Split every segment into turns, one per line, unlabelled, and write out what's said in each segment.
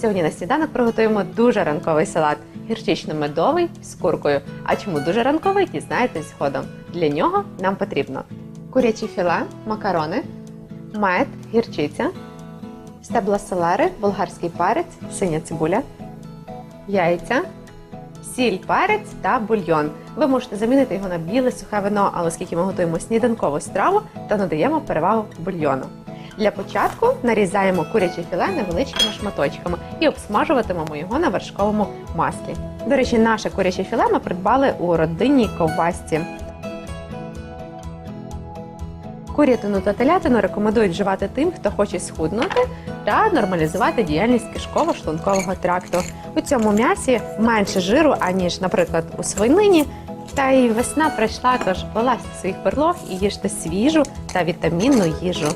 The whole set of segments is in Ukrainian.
Сьогодні на сніданок приготуємо дуже ранковий салат гірчично-медовий з куркою. А чому дуже ранковий, дізнаєтесь згодом. Для нього нам потрібно куряче філе, макарони, мед, гірчиця, стебла селери, болгарський перець, синя цибуля, яйця, сіль, перець та бульйон. Ви можете замінити його на біле сухе вино, але оскільки ми готуємо сніданкову страву, то надаємо перевагу бульйону. Для початку нарізаємо куряче філе невеличкими шматочками і обсмажуватимемо його на вершковому маслі. До речі, наше куряче філе ми придбали у родинній ковбасці. Курятину та телятину рекомендують вживати тим, хто хоче схуднути та нормалізувати діяльність кишково-шлункового тракту. У цьому м'ясі менше жиру, аніж, наприклад, у свинині. Та й весна прийшла, тож вилазьте своїх перлог і їжте свіжу та вітамінну їжу.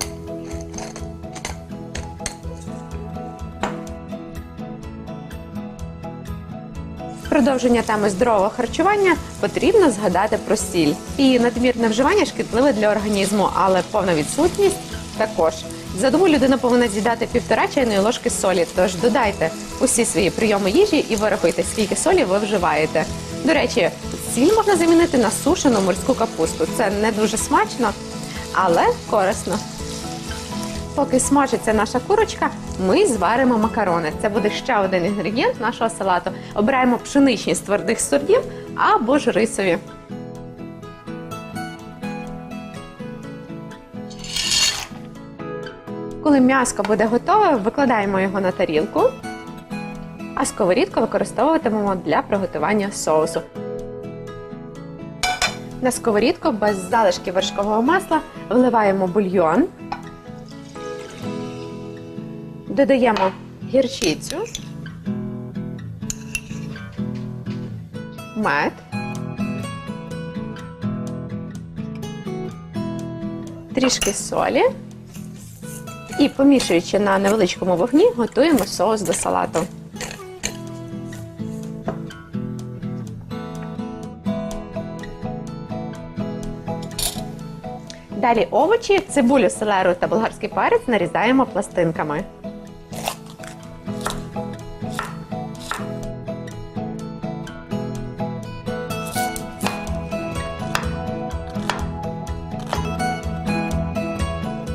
Продовження теми здорового харчування потрібно згадати про сіль. Її надмірне вживання шкідливе для організму, але повна відсутність також. За добу людина повинна з'їдати півтора чайної ложки солі. Тож додайте усі свої прийоми їжі і вирахуйте, скільки солі ви вживаєте. До речі, сіль можна замінити на сушену морську капусту. Це не дуже смачно, але корисно. Поки смажиться наша курочка, ми зваримо макарони. Це буде ще один інгредієнт нашого салату. Обираємо пшеничні з твердих сортів або ж рисові. Коли м'яско буде готове, викладаємо його на тарілку, а сковорідку використовуватимемо для приготування соусу. На сковорідку без залишки вершкового масла вливаємо бульйон. Додаємо гірчицю, мед, трішки солі і, помішуючи на невеличкому вогні, готуємо соус до салату. Далі овочі, цибулю, селеру та болгарський перець нарізаємо пластинками.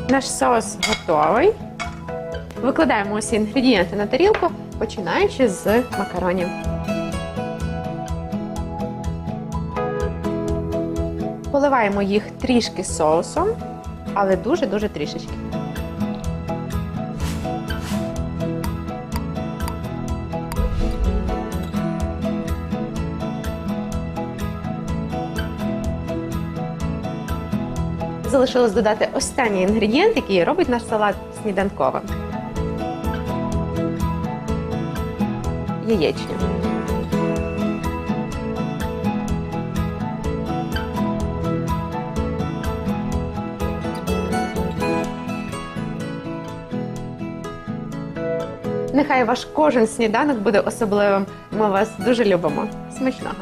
Наш соус готовий. Викладаємо усі інгредієнти на тарілку, починаючи з макаронів. Поливаємо їх трішки соусом, але дуже-дуже трішечки. Залишилось додати останній інгредієнт, який робить наш салат сніданковим. Яєчню. Нехай ваш кожен сніданок буде особливим. Ми вас дуже любимо. Смачного!